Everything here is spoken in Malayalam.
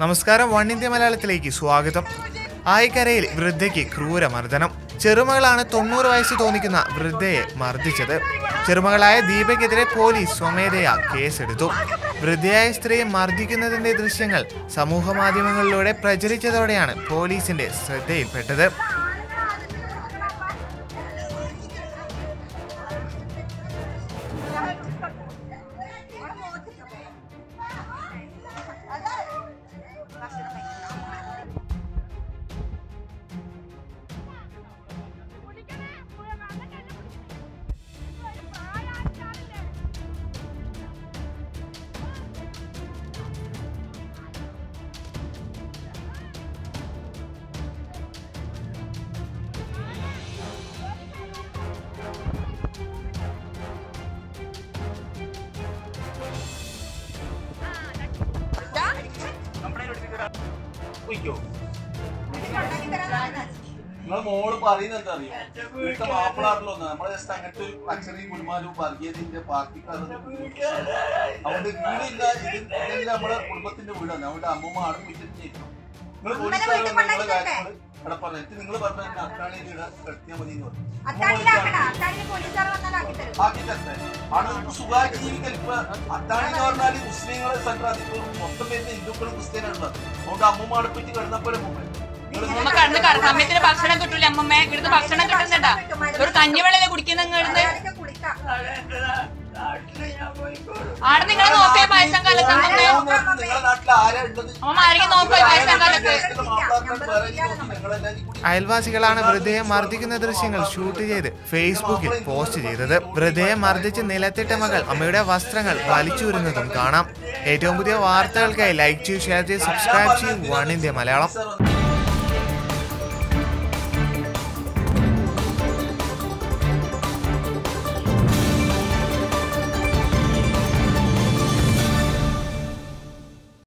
നമസ്കാരം വൺ ഇന്ത്യ മലയാളത്തിലേക്ക് സ്വാഗതം. ആയിക്കരയിൽ വൃദ്ധയ്ക്ക് ക്രൂര മർദ്ദനം ചെറുമകളാണ് തൊണ്ണൂറ് വയസ്സ് തോന്നിക്കുന്ന വൃദ്ധയെ മർദ്ദിച്ചത്. ചെറുമകളായ ദീപയ്ക്കെതിരെ പോലീസ് സ്വമേധയാ കേസെടുത്തു. വൃദ്ധയായ സ്ത്രീയെ മർദ്ദിക്കുന്നതിന്റെ ദൃശ്യങ്ങൾ സമൂഹ മാധ്യമങ്ങളിലൂടെ പ്രചരിച്ചതോടെയാണ് പോലീസിന്റെ ശ്രദ്ധയിൽപ്പെട്ടത്. നിങ്ങളെ മോൾ പറയുന്നത് എന്താ അറിയോ വീട്ടിലെ മാപ്പിളാറിലോ നമ്മളെ ജസ്റ്റ് അങ്ങനത്തെ ഒരു ലക്ഷറി കുടുംബാലും വർഗീയതന്റെ പാർട്ടിക്കാരൊന്നും അതുകൊണ്ട് വീടില്ല ഇത് ഇതെല്ലാം നമ്മളെ കുടുംബത്തിന്റെ വീടാണ്. അതുകൊണ്ട് അമ്മൂമ്മ അവിടെ വിറ്റിട്ട് നിങ്ങൾ പോലീസുകാർ നിങ്ങളെ കാര്യങ്ങൾ പറഞ്ഞിട്ട് നിങ്ങൾ പറഞ്ഞ അത്താണി വീട് കിടത്തിയാൽ മതി എന്ന് പറഞ്ഞു. ആക്കി തരട്ടെ അവിടെ നമുക്ക് സുഖമായിട്ട് ജീവിക്കാൻ ഇപ്പൊ അത്താണി എന്ന് പറഞ്ഞാൽ മുസ്ലിങ്ങളെ സംക്രാന്തി മൊത്തം ഹിന്ദുക്കളും ക്രിസ്ത്യാനാണുള്ളത് അതുകൊണ്ട് അടുപ്പിച്ച് മുമ്പ് സമയത്തിന് ഭക്ഷണം കിട്ടൂല അമ്മമ്മ. ഇവിടുന്ന് ഭക്ഷണം കിട്ടുന്നുണ്ടാ? ഒരു കഞ്ഞിവെള്ളല്ലേ കുടിക്കുന്ന ആടെ നിങ്ങളെ അയൽവാസികളാണ് വൃദ്ധയെ മർദ്ദിക്കുന്ന ദൃശ്യങ്ങൾ ഷൂട്ട് ചെയ്ത് ഫേസ്ബുക്കിൽ പോസ്റ്റ് ചെയ്തത്. വൃദ്ധയെ മർദ്ദിച്ച് നിലത്തിട്ട മകൾ അമ്മയുടെ വസ്ത്രങ്ങൾ വലിച്ചൂരുന്നതും കാണാം. ഏറ്റവും പുതിയ വാർത്തകൾക്കായി ലൈക്ക് ചെയ്യൂ ഷെയർ ചെയ്യൂ സബ്സ്ക്രൈബ് ചെയ്യൂ. One India Malayalam.